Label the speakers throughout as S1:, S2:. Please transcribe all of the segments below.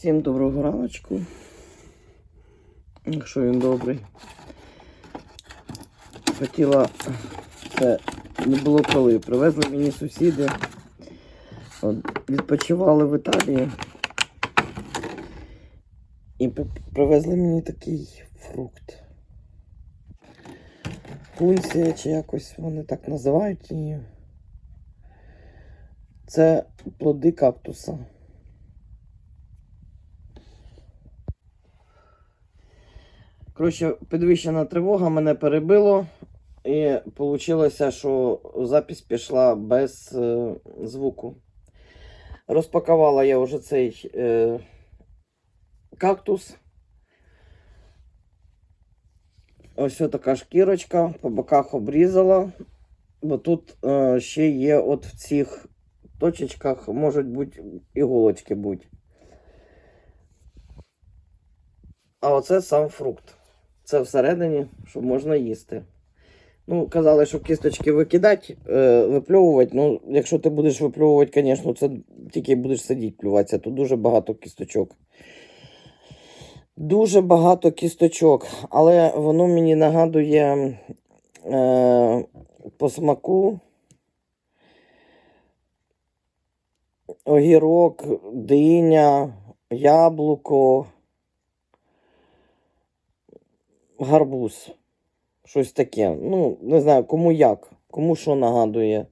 S1: Всім доброго раночку. Якщо він добрий. Хотіла, це не було коли. Привезли мені сусіди. От, відпочивали в Італії. І привезли мені такий фрукт. Пунсія, чи якось вони так називають її. Це плоди кактуса. Коротше, підвищена тривога мене перебило. І вийшло, що запись пішла без е, звуку. Розпакувала я вже цей е, кактус. Ось така шкірочка, по боках обрізала. Бо тут е, ще є от в цих точечках можуть бути іголочки бути. А оце сам фрукт. Це всередині, що можна їсти. Ну, казали, що кісточки викидати, е, випльовувати. Ну, якщо ти будеш випльовувати, звісно, це тільки будеш сидіти плюватися. Тут дуже багато кісточок. Дуже багато кісточок. Але воно мені нагадує е, по смаку огірок, диня, яблуко, гарбуз. Щось таке. Ну, не знаю, кому як, кому що нагадує.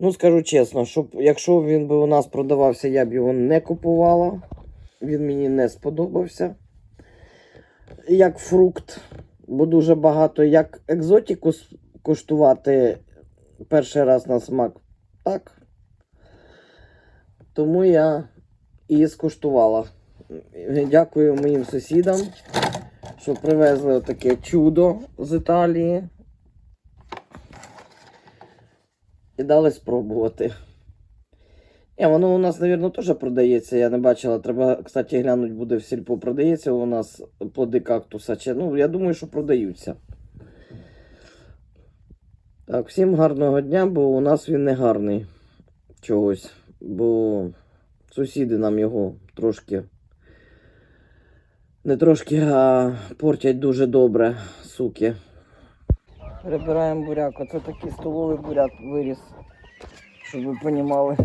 S1: Ну, скажу чесно, щоб, якщо він би у нас продавався, я б його не купувала. Він мені не сподобався. Як фрукт, бо дуже багато. Як екзотику с- куштувати перший раз на смак. Так. Тому я і скуштувала. Дякую моїм сусідам що привезли таке чудо з Італії. І дали спробувати. Ні, воно у нас, мабуть, теж продається. Я не бачила. Треба, кстати, глянути, буде в сільпо. Продається у нас плоди кактуса. Чи... Ну, я думаю, що продаються. Так, всім гарного дня, бо у нас він не гарний чогось. Бо сусіди нам його трошки не трошки, а портять дуже добре, суки. Перебираємо буряк. Оце такий столовий буряк виріс, щоб ви розуміли.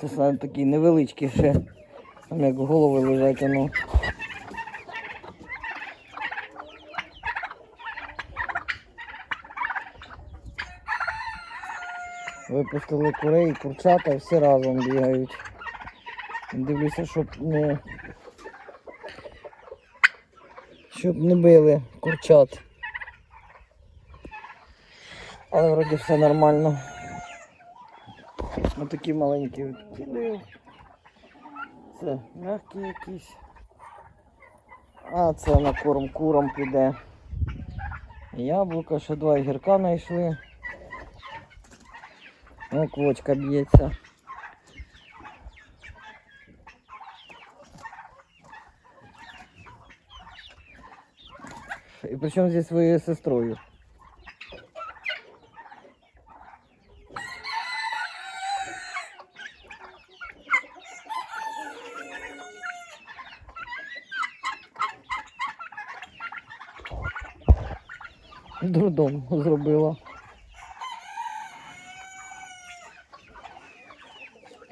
S1: Це саме такий невеличкий ще. Там як голови лежать, ну. Випустили курей, курчата, всі разом бігають. Дивлюся, щоб не щоб не били курчат. Але вроді все нормально. Ось такі маленькі відкидаю. Це м'які якісь. А це на корм курам піде. Яблука, ще два гірка знайшли. О, квочка б'ється. І причому зі своєю сестрою. Дурдом зробила.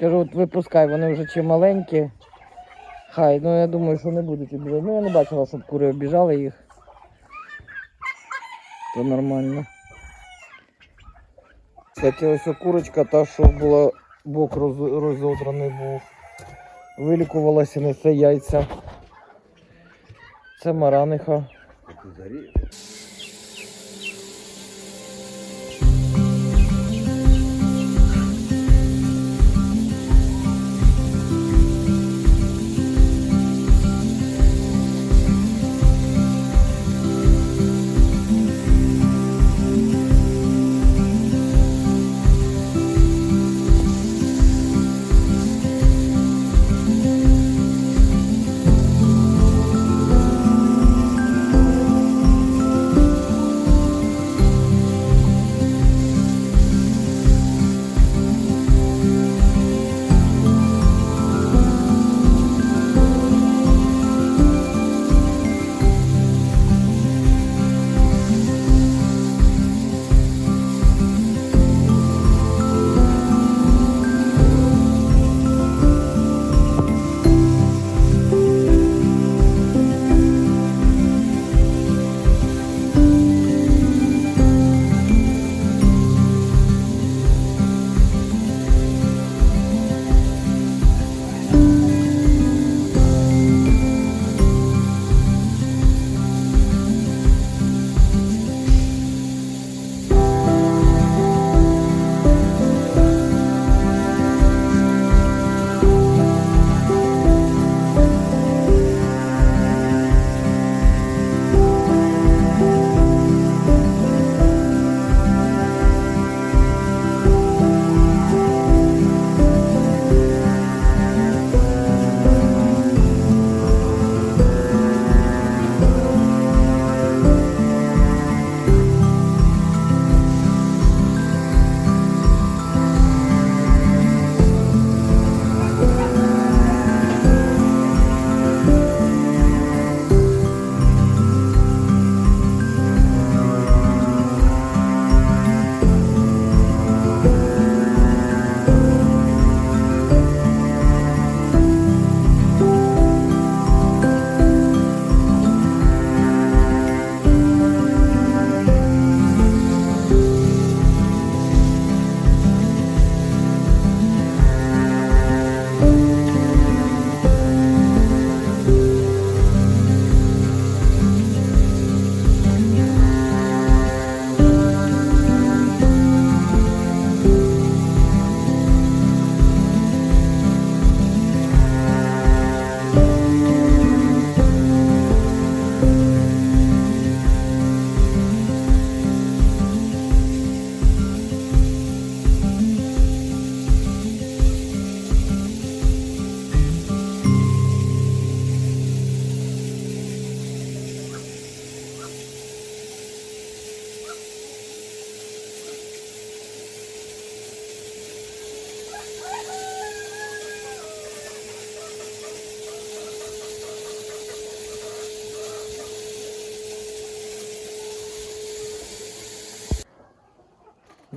S1: Кажу, от випускай, вони вже чи маленькі. Хай, ну я думаю, що не будуть обіжати. Ну я не бачила, щоб кури обіжали їх. То нормально. Кстати, ось курочка, та, що була бок роз- розодраний був. Вилікувалася, несе яйця. Це мараниха.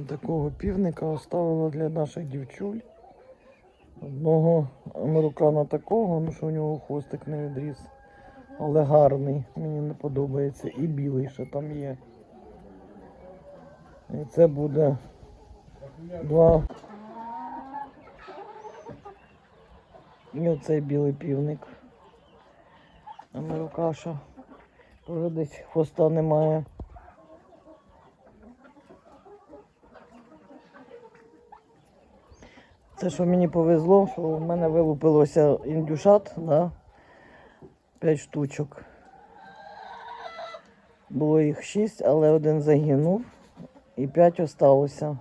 S1: Такого півника оставила для наших дівчуль. Одного американа такого, ну що у нього хвостик не відріс. Але гарний, мені не подобається. І білий ще там є. І це буде два. І оцей білий півник. Америкаша. Тоже десь хвоста немає. Це що мені повезло, що в мене вилупилося індюшат, да? 5 штучок. Було їх 6, але один загинув і 5 осталося.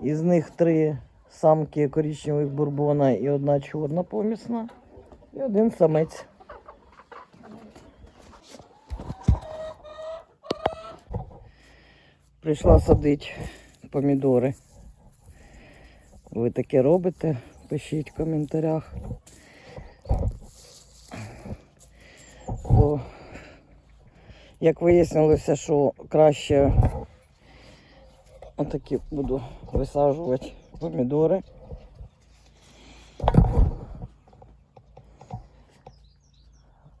S1: Із них три самки коричневих бурбона і одна чорна помісна, і один самець. Прийшла садити помідори. Ви таке робите? Пишіть в коментарях. Бо, як вияснилося, що краще отакі буду висаджувати помідори.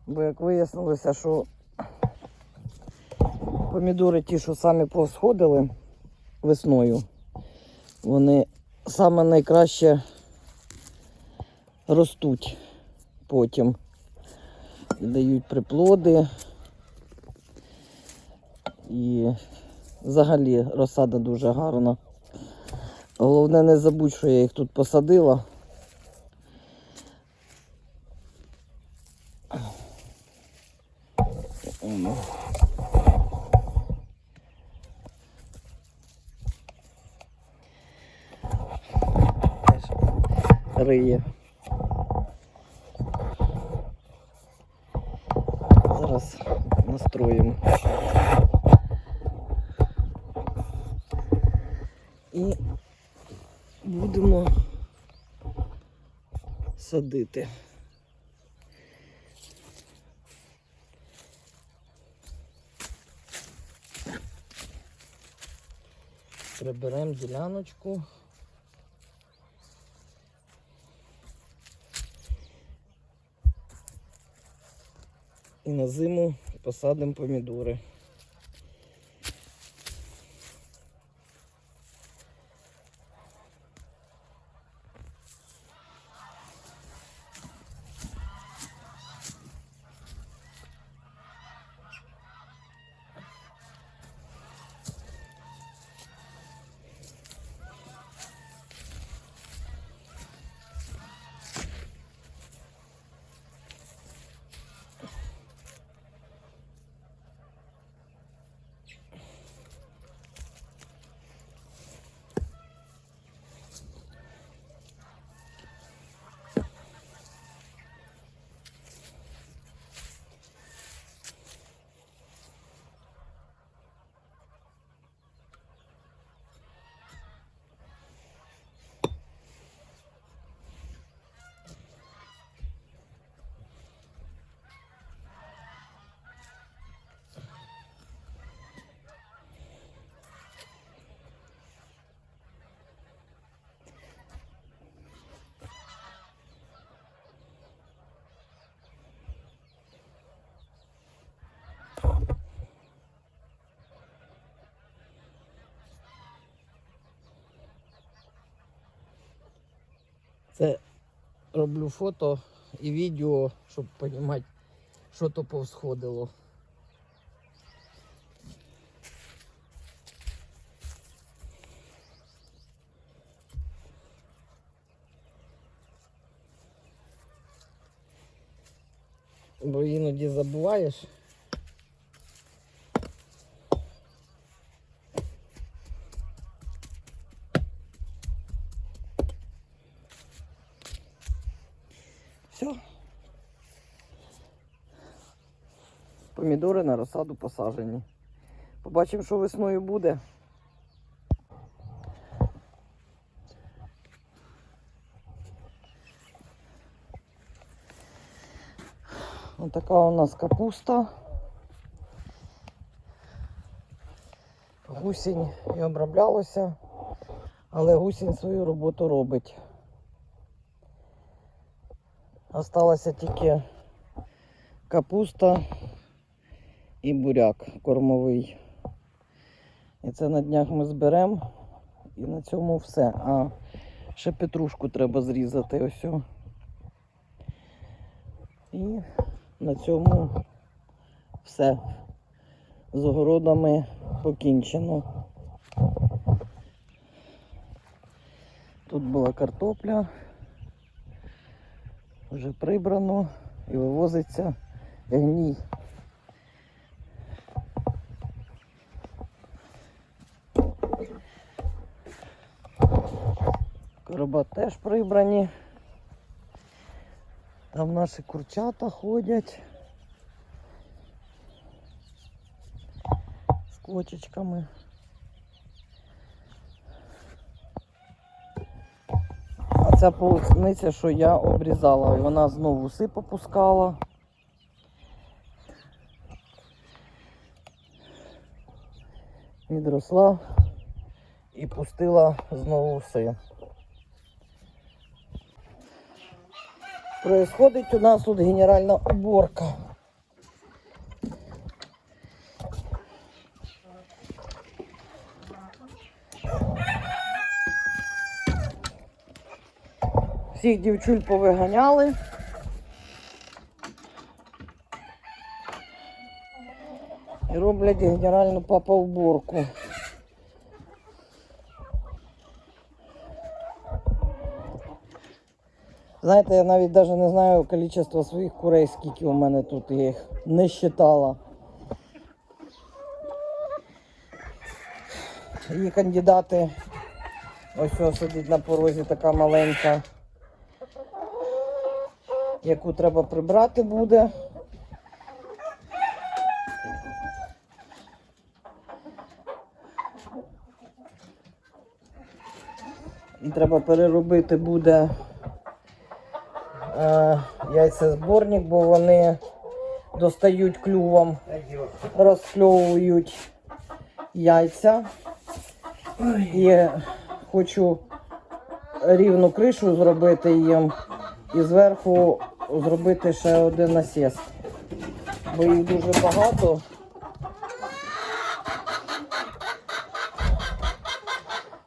S1: Бо як вияснилося, що помідори ті, що самі посходили весною, вони саме найкраще ростуть потім. Дають приплоди. І взагалі розсада дуже гарна. Головне не забудь, що я їх тут посадила. Риє. Зараз настроїмо. І будемо садити. Приберемо діляночку. І на зиму посадимо помідори. Це роблю фото і відео, щоб розуміти, що то повсходило. Бо іноді забуваєш. Все. Помідори на розсаду посаджені. Побачимо, що весною буде. Отака у нас капуста. гусінь і оброблялося, але гусінь свою роботу робить. Осталася тільки капуста і буряк кормовий. І це на днях ми зберемо. І на цьому все. А ще петрушку треба зрізати ось. І на цьому все. З огородами покінчено. Тут була картопля. Вже прибрано і вивозиться гній. Короба теж прибрані. Там наші курчата ходять. З кочечками. А ця полуниця, що я обрізала, вона знову уси попускала. Відросла і пустила знову уси. Происходить у нас тут генеральна уборка. Всіх дівчуль повиганяли. І роблять генеральну папа уборку. Знаєте, я навіть навіть не знаю кількість своїх курей, скільки у мене тут їх не считала. Її кандидати. Ось ось сидить на порозі така маленька, яку треба прибрати буде. І треба переробити буде яйцезборник, бо вони достають клювом, розкльовують яйця. І хочу рівну кришу зробити їм і зверху зробити ще один насіст. Бо їх дуже багато.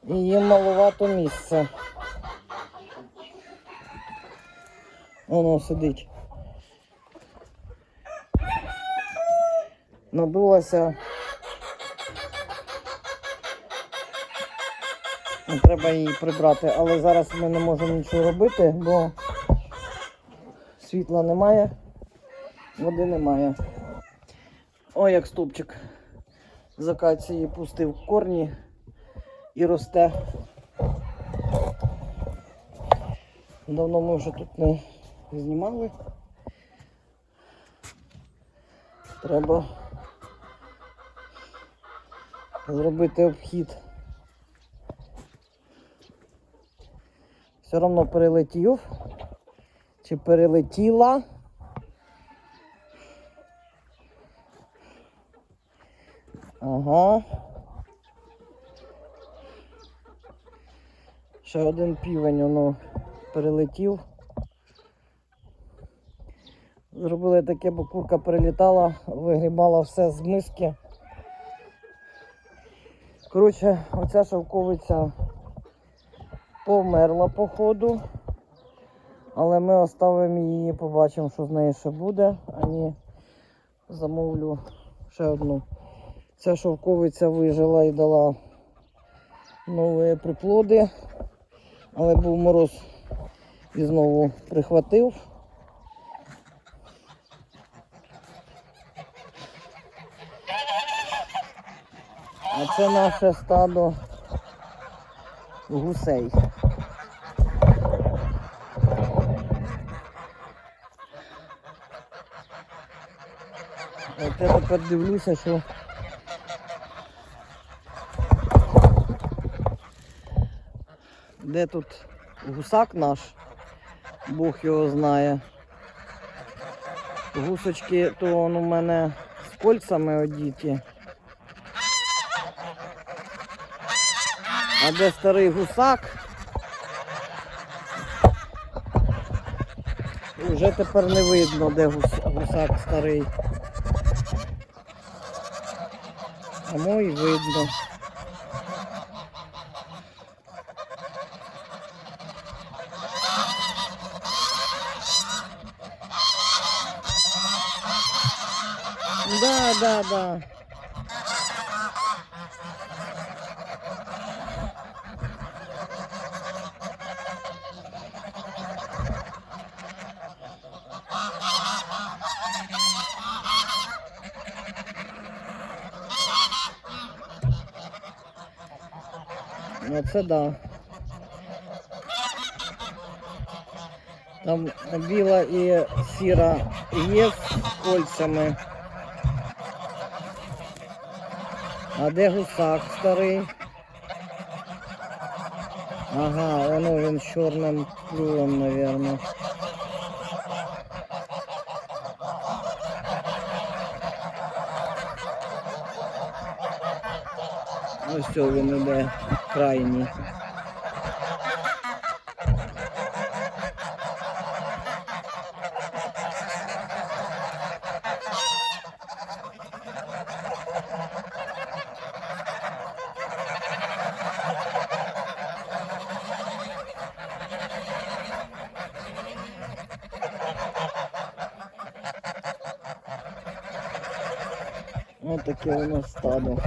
S1: І їм маловато місця. Воно сидить. Надулася. Ну, Треба її прибрати, але зараз ми не можемо нічого робити, бо світла немає, води немає. Ой, як стовпчик з акації пустив корні і росте. Давно ми вже тут не знімали. Треба зробити обхід. Все одно перелетів. Чи перелетіла. Ага. Ще один півень воно перелетів. Зробили таке, бо курка перелітала, вигрібала все з миски. Коротше, оця шовковиця померла по ходу. Але ми оставимо її, побачимо, що з неї ще буде. Ані замовлю ще одну. Ця шовковиця вижила і дала нові приплоди. Але був мороз і знову прихватив. А це наше стадо гусей. От я тепер дивлюся, що де тут гусак наш, Бог його знає. Гусочки то он у мене з кольцами одіті. А де старий гусак? Уже тепер не видно, де гус- гусак старий. А мой видно. Да, да, да. Оце да. Там біла і сіра є з кольцями. А де гусак старий? Ага, воно він чорним плювом, мабуть. Ось він іде крайній. Ось таке у нас стадо.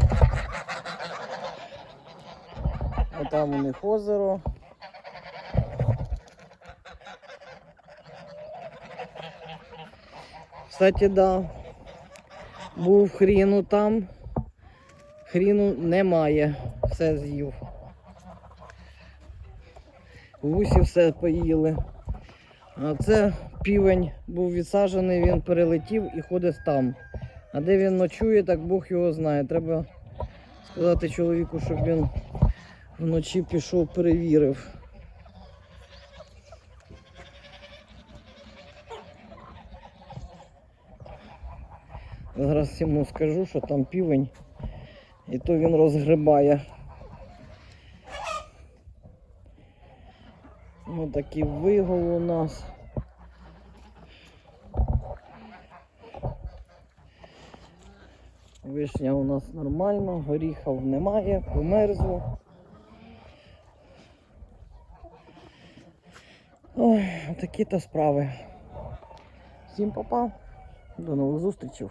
S1: А там у них озеро. Кстати, да. Був хріну там. Хріну немає. Все з'їв. Гусі все поїли. А це півень був відсаджений, він перелетів і ходить там. А де він ночує, так Бог його знає. Треба сказати чоловіку, щоб він вночі пішов, перевірив. Зараз йому скажу, що там півень, і то він розгрибає. Ось такий вигул у нас. Вишня у нас нормально, горіхів немає, померзло. Ой, такі то справи. Всім попав. До нових зустрічей.